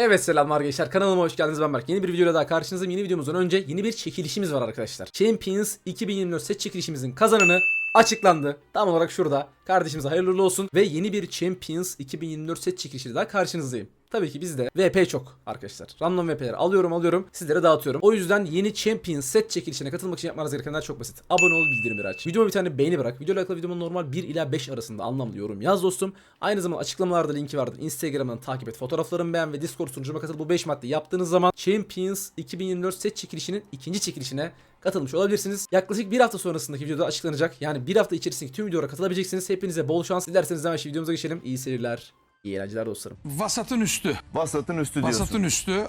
Evet selamlar gençler kanalıma hoş geldiniz ben Berk. Yeni bir videoyla daha karşınızdayım. Yeni videomuzdan önce yeni bir çekilişimiz var arkadaşlar. Champions 2024 set çekilişimizin kazananı açıklandı. Tam olarak şurada. Kardeşimize hayırlı olsun. Ve yeni bir Champions 2024 set çekilişiyle daha karşınızdayım. Tabii ki bizde VP çok arkadaşlar. Random VP'leri alıyorum alıyorum sizlere dağıtıyorum. O yüzden yeni Champions set çekilişine katılmak için yapmanız gerekenler çok basit. Abone ol bildirimleri aç. Videoma bir tane beğeni bırak. Video alakalı videomun normal 1 ila 5 arasında anlamlı yorum yaz dostum. Aynı zamanda açıklamalarda linki vardır. Instagram'dan takip et. Fotoğraflarımı beğen ve Discord sunucuma katıl. Bu 5 madde yaptığınız zaman Champions 2024 set çekilişinin ikinci çekilişine katılmış olabilirsiniz. Yaklaşık bir hafta sonrasındaki videoda açıklanacak. Yani bir hafta içerisindeki tüm videolara katılabileceksiniz. Hepinize bol şans. Dilerseniz hemen videomuza geçelim. İyi seyirler. İyi eğlenceler dostlarım. Vasatın üstü. Vasatın üstü diyorsun. Vasatın üstü.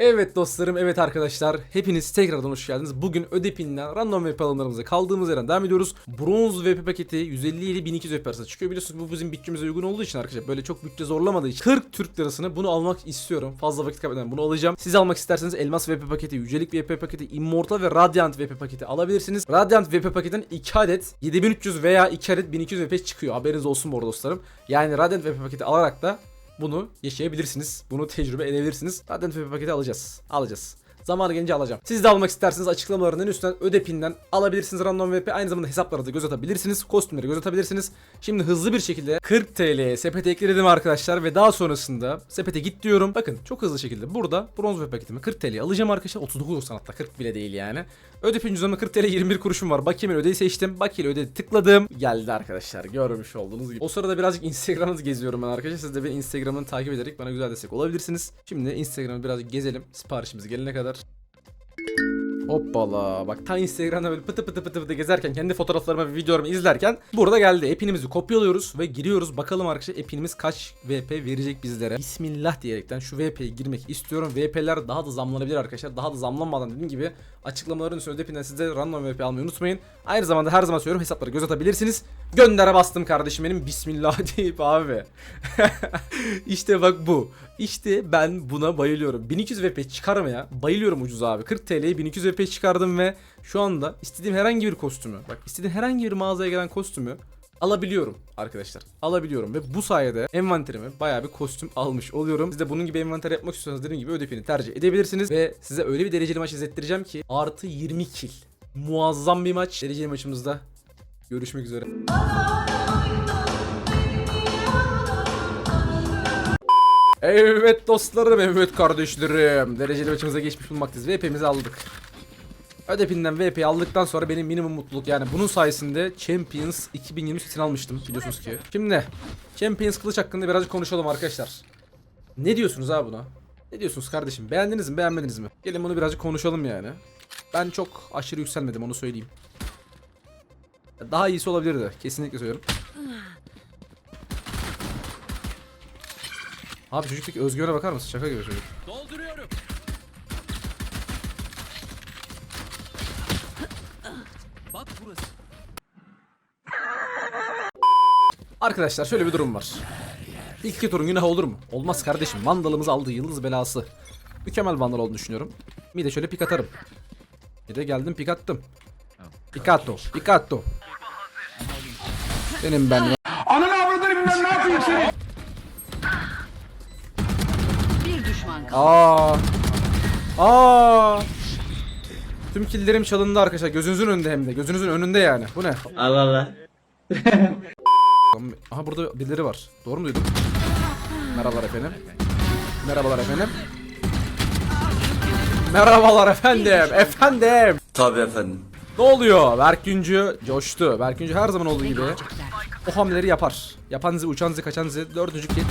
Evet dostlarım, evet arkadaşlar. Hepiniz tekrardan hoş geldiniz. Bugün Ödepin'den random VP alımlarımıza kaldığımız yerden devam ediyoruz. Bronz VP paketi 150 ile 1200 VP arasında çıkıyor. Biliyorsunuz bu bizim bütçemize uygun olduğu için arkadaşlar böyle çok bütçe zorlamadığı için 40 Türk lirasını bunu almak istiyorum. Fazla vakit kaybetmeden bunu alacağım. Siz almak isterseniz Elmas VP paketi, Yücelik VP paketi, Immortal ve Radiant VP paketi alabilirsiniz. Radiant VP paketin 2 adet 7300 veya 2 adet 1200 VP çıkıyor. Haberiniz olsun bu arada dostlarım. Yani Radiant VP paketi alarak da bunu yaşayabilirsiniz. Bunu tecrübe edebilirsiniz. Zaten FP paketi alacağız. Alacağız. Zamanı gelince alacağım. Siz de almak isterseniz açıklamaların en üstten ödepinden alabilirsiniz random VP. Aynı zamanda hesaplara da göz atabilirsiniz. Kostümleri göz atabilirsiniz. Şimdi hızlı bir şekilde 40 TL'ye sepete ekledim arkadaşlar ve daha sonrasında sepete git diyorum. Bakın çok hızlı şekilde burada bronz VP paketimi 40 TL'ye alacağım arkadaşlar. 39.90 hatta 40 bile değil yani. Ödepin cüzdanımda 40 TL 21 kuruşum var. Bakiye ödeyi seçtim. Bakiye ödeyi tıkladım. Geldi arkadaşlar. Görmüş olduğunuz gibi. O sırada birazcık Instagram'ı geziyorum ben arkadaşlar. Siz de beni Instagram'ını takip ederek bana güzel destek olabilirsiniz. Şimdi Instagram'ı birazcık gezelim. Siparişimiz gelene kadar. Hoppala bak ta Instagram'da böyle pıtı pıtı pıtı pıtı gezerken kendi fotoğraflarımı ve videolarımı izlerken burada geldi. Epinimizi kopyalıyoruz ve giriyoruz. Bakalım arkadaşlar epinimiz kaç VP verecek bizlere. Bismillah diyerekten şu VP'ye girmek istiyorum. VP'ler daha da zamlanabilir arkadaşlar. Daha da zamlanmadan dediğim gibi açıklamaların üstünde epinden siz de random VP almayı unutmayın. Aynı zamanda her zaman söylüyorum hesaplara göz atabilirsiniz. Göndere bastım kardeşim benim. Bismillah deyip abi. işte bak bu. İşte ben buna bayılıyorum. 1200 VP çıkarmaya bayılıyorum ucuz abi. 40 TL'ye 1200 VP çıkardım ve şu anda istediğim herhangi bir kostümü, bak istediğim herhangi bir mağazaya gelen kostümü alabiliyorum arkadaşlar. Alabiliyorum ve bu sayede envanterime bayağı bir kostüm almış oluyorum. Siz de bunun gibi envanter yapmak istiyorsanız dediğim gibi ödepini tercih edebilirsiniz ve size öyle bir dereceli maç izlettireceğim ki artı 20 kill. Muazzam bir maç. Dereceli maçımızda görüşmek üzere. Evet dostlarım, evet kardeşlerim. Dereceli maçımıza geçmiş bulunmaktayız. VP'mizi aldık. Ödepinden VP aldıktan sonra benim minimum mutluluk yani bunun sayesinde Champions 2020 setini almıştım biliyorsunuz ki. Şimdi Champions kılıç hakkında birazcık konuşalım arkadaşlar. Ne diyorsunuz abi buna? Ne diyorsunuz kardeşim? Beğendiniz mi beğenmediniz mi? Gelin bunu birazcık konuşalım yani. Ben çok aşırı yükselmedim onu söyleyeyim. Daha iyisi olabilirdi. Kesinlikle söylüyorum. Abi çocuktaki özgüvene bakar mısın? Şaka gibi çocuk. Dolduruyorum. Bak burası. Arkadaşlar şöyle bir durum var. İlk iki turun günah olur mu? Olmaz kardeşim. Vandalımız aldı yıldız belası. Mükemmel vandal olduğunu düşünüyorum. Bir de şöyle pik atarım. Bir de geldim pik attım. Pikato, Pikato. Benim ben. Aa. Aa. Tüm killerim çalındı arkadaşlar. Gözünüzün önünde hem de. Gözünüzün önünde yani. Bu ne? Allah Allah. Aha burada birileri var. Doğru mu duydum? Merhabalar efendim. Merhabalar efendim. Merhabalar efendim. Efendim. Tabii efendim. Ne oluyor? Berk Güncü coştu. Berk Güncü her zaman olduğu gibi o hamleleri yapar. Yapan zi, uçan zi, kaçan zi. Dördüncü kill.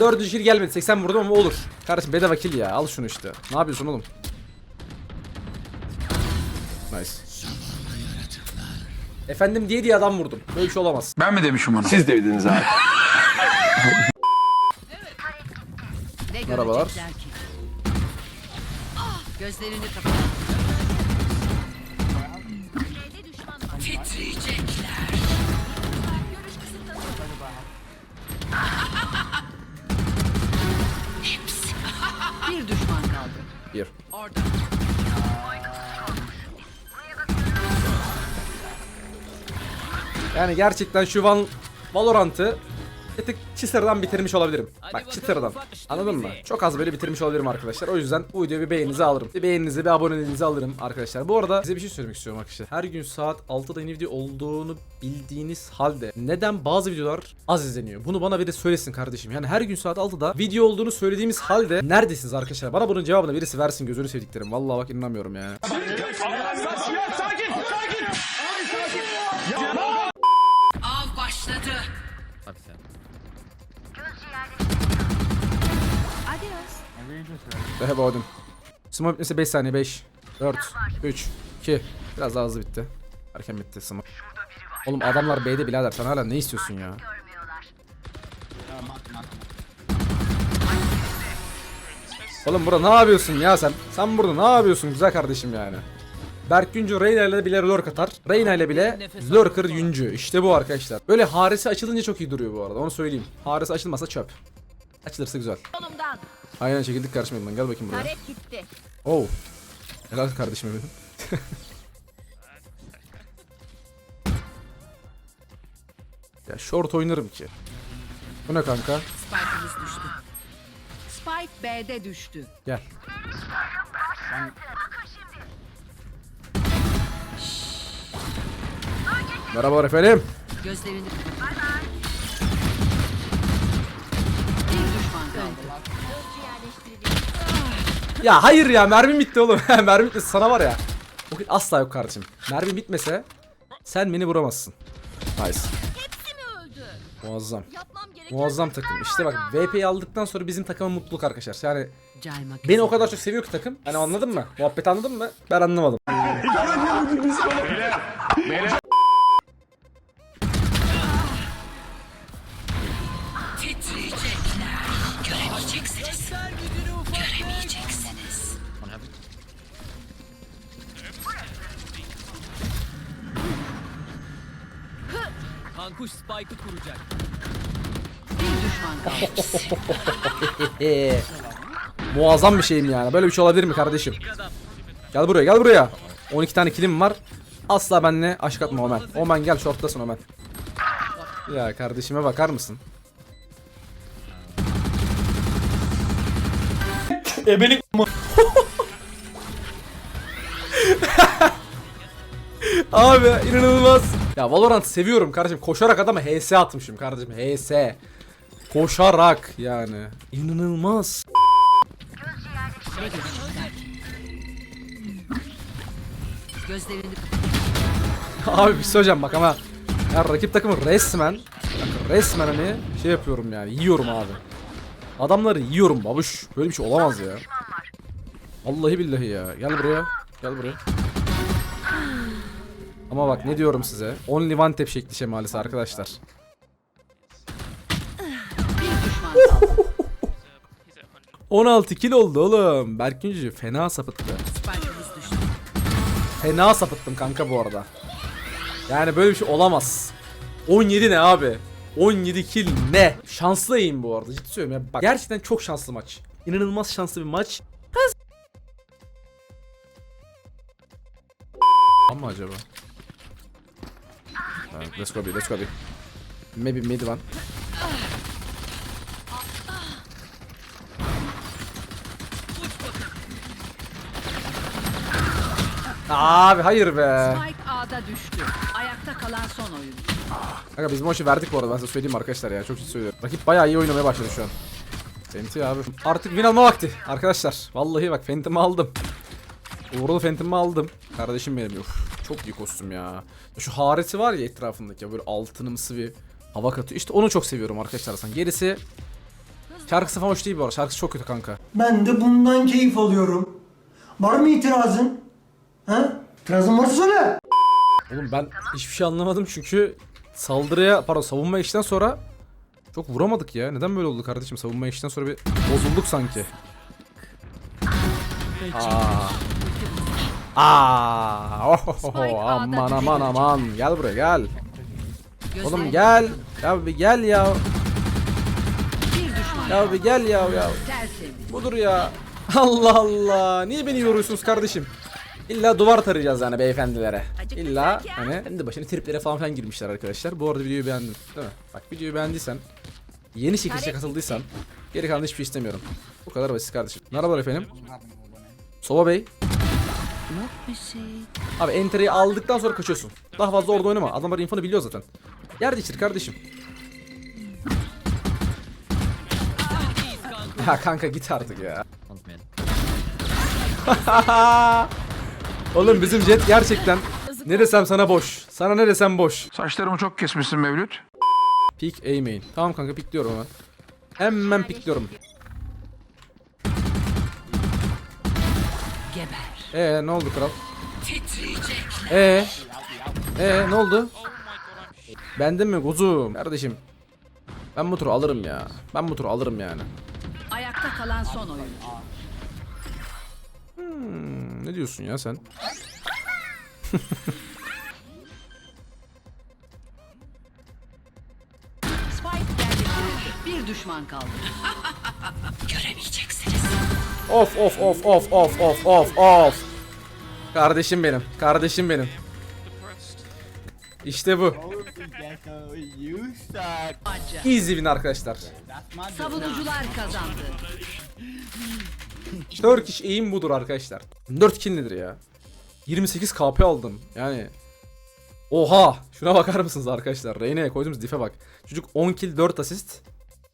Dördüncü kill gelmedi. 80 vurdum ama olur. Kardeşim bedava kill ya. Al şunu işte. Ne yapıyorsun oğlum? Nice. Efendim diye diye adam vurdum. Böyle bir şey olamaz. Ben mi demişim onu? Siz de bildiniz abi. Ne Merhabalar. ki? Gözlerini kapat. Yani gerçekten şu Van Valorant'ı bir tık çıtırdan bitirmiş olabilirim. Bak işte Anladın mı? Çok az böyle bitirmiş olabilirim arkadaşlar. O yüzden bu videoya bir beğeninizi alırım. Bir beğeninizi bir aboneliğinizi alırım arkadaşlar. Bu arada size bir şey söylemek istiyorum arkadaşlar. Her gün saat 6'da yeni video olduğunu bildiğiniz halde neden bazı videolar az izleniyor? Bunu bana biri söylesin kardeşim. Yani her gün saat 6'da video olduğunu söylediğimiz halde neredesiniz arkadaşlar? Bana bunun cevabını birisi versin gözünü sevdiklerim. Vallahi bak inanamıyorum yani. Daha Odin. Smoke bitmesi 5 saniye 5 4 3 2 Biraz daha hızlı bitti. Erken bitti smoke. Oğlum adamlar B'de birader sen hala ne istiyorsun ya? Oğlum burada ne yapıyorsun ya sen? Sen burada ne yapıyorsun güzel kardeşim yani? Berk Güncü Reyna ile bile lurk atar. Reyna ile bile lurker Güncü. İşte bu arkadaşlar. Böyle haresi açılınca çok iyi duruyor bu arada onu söyleyeyim. Haresi açılmasa çöp. Açılırsa güzel. Konumdan. Aynen çekildik karşıma. Gel bakayım buraya. Taret gitti. Oh. Helal kardeşim benim. ya short oynarım ki. Bu ne kanka? Spike'ımız düştü. Spike B'de düştü. Gel. Merhabalar efendim. Gözlerini kapat. Bir düşman kaldı. Ya hayır ya mermim bitti oğlum. mermim bitti sana var ya. O asla yok kardeşim. Mermim bitmese sen beni vuramazsın. Nice. Muazzam. Muazzam takım. İşte bak VP'yi aldıktan sonra bizim takıma mutluluk arkadaşlar. Yani beni o kadar çok seviyor ki takım. Hani anladın mı? Muhabbet anladın mı? Ben anlamadım. Göremeyeceksiniz. Göremeyeceksiniz. Kankuş Spike'ı kuracak. Bir düşman kaldı. Muazzam bir şeyim yani. Böyle bir şey olabilir mi kardeşim? Gel buraya gel buraya. 12 tane kilim var. Asla benimle aşk atma Omen. Omen gel shortlasın Omen. Ya kardeşime bakar mısın? Ebelik Abi inanılmaz. Ya Valorant seviyorum kardeşim. Koşarak adama HS atmışım kardeşim. HS. Koşarak yani. İnanılmaz. Abi bir şey söyleyeceğim bak ama ya rakip takımı resmen resmen hani şey yapıyorum yani yiyorum abi. Adamları yiyorum babuş. Böyle bir şey olamaz ya. Vallahi billahi ya. Gel buraya. Gel buraya. Ama bak ne diyorum size. Only one tap şekli şemalisi arkadaşlar. kaldı. 16 kill oldu oğlum. Berkincü fena sapıttı. Fena sapıttım kanka bu arada. Yani böyle bir şey olamaz. 17 ne abi? 17 kill ne? Şanslıyım bu arada ciddi söylüyorum ya. Bak gerçekten çok şanslı maç. İnanılmaz şanslı bir maç. Kız. Ama acaba? Ha, let's go be, let's go be. Maybe mid one. Abi hayır be. A'da düştü. Ayakta kalan son oyun. Kanka biz maçı verdik bu arada ben size söyleyeyim arkadaşlar ya çok ciddi söylüyorum. Rakip bayağı iyi oynamaya başladı şu an. Fenty abi. Artık win alma vakti arkadaşlar. Vallahi bak Fenty'mi aldım. Uğurlu Fenty'mi aldım. Kardeşim benim. Uf, çok iyi kostüm ya. Şu hareti var ya etrafındaki ya böyle altınımsı bir hava katıyor. İşte onu çok seviyorum arkadaşlar. Sen gerisi Şarkısı falan hoş değil bu arada. Şarkısı çok kötü kanka. Ben de bundan keyif alıyorum. Var mı itirazın? Ha? İtirazın varsa söyle. Oğlum ben hiçbir şey anlamadım çünkü saldırıya pardon savunma işten sonra çok vuramadık ya. Neden böyle oldu kardeşim? Savunma işten sonra bir bozulduk sanki. Aa. Aa. Spike A'da Aman aman aman. Gel buraya gel. Oğlum gel. Ya bir gel ya. Ya bir gel ya ya. Budur ya. Allah Allah. Niye beni yoruyorsunuz kardeşim? İlla duvar tarayacağız yani beyefendilere. İlla hani kendi başına triplere falan filan girmişler arkadaşlar. Bu arada videoyu beğendin değil mi? Bak videoyu beğendiysen Yeni çekilişe katıldıysan geri kalan hiçbir şey istemiyorum. Bu kadar basit kardeşim. Merhabalar efendim. Sova Bey. Abi entry'yi aldıktan sonra kaçıyorsun. Daha fazla orada oynama. Adamlar infonu biliyor zaten. Yer değiştir kardeşim. Ya kanka git artık ya. Oğlum bizim jet gerçekten ne desem sana boş. Sana ne desem boş. Saçlarımı çok kesmişsin Mevlüt. Peak A main. Tamam kanka pikliyorum hemen. Hemen pikliyorum. Geber. Ee ne oldu kral? Ee ee ne oldu? Bende mi kuzum? Kardeşim. Ben bu turu alırım ya. Ben bu turu alırım yani. Ayakta kalan son oyuncu. Hmm, ne diyorsun ya sen? Bir düşman kaldı. Göremeyeceksiniz. Of of of of of of of of. Kardeşim benim. Kardeşim benim. İşte bu. Easy win arkadaşlar. Savunucular kazandı. Turkish aim budur arkadaşlar. 4 kill nedir ya? 28 KP aldım. Yani Oha! Şuna bakar mısınız arkadaşlar? Reyne'ye koyduğumuz dife bak. Çocuk 10 kill 4 asist.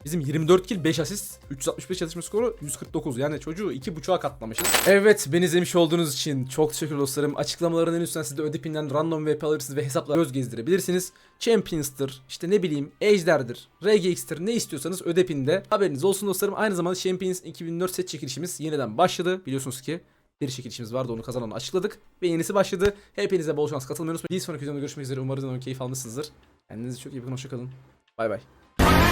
Bizim 24 kill 5 asist. 365 çalışma skoru 149. Yani çocuğu 2.5'a katlamışız. Evet beni izlemiş olduğunuz için çok teşekkür dostlarım. Açıklamaların en üstten siz de ödepinden random VP alırsınız ve hesapla göz gezdirebilirsiniz. Champions'tır, işte ne bileyim Ejder'dir, RGX'tir ne istiyorsanız ödepinde. Haberiniz olsun dostlarım. Aynı zamanda Champions 2004 set çekilişimiz yeniden başladı. Biliyorsunuz ki bir çekilişimiz vardı onu kazananı açıkladık. Ve yenisi başladı. Hepinize bol şans unutmayın. Bir sonraki videomda görüşmek üzere. Umarım oyun keyif almışsınızdır. Kendinize çok iyi bakın. Hoşçakalın. Bay bay.